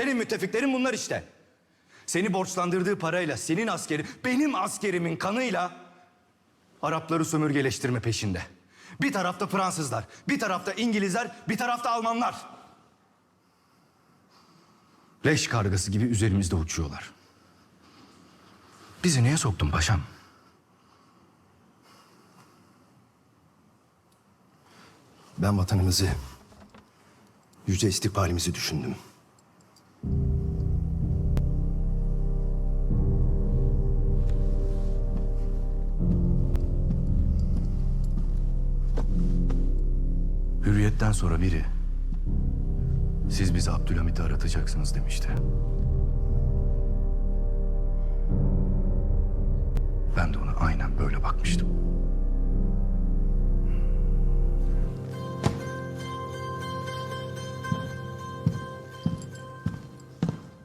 Senin müttefiklerin bunlar işte. Seni borçlandırdığı parayla senin askeri, benim askerimin kanıyla Arapları sömürgeleştirme peşinde. Bir tarafta Fransızlar, bir tarafta İngilizler, bir tarafta Almanlar. Leş kargası gibi üzerimizde uçuyorlar. Bizi niye soktun paşam? Ben vatanımızı, yüce istikbalimizi düşündüm. Hürriyetten sonra biri siz bizi Abdülhamit'i aratacaksınız demişti. Ben de ona aynen böyle bakmıştım.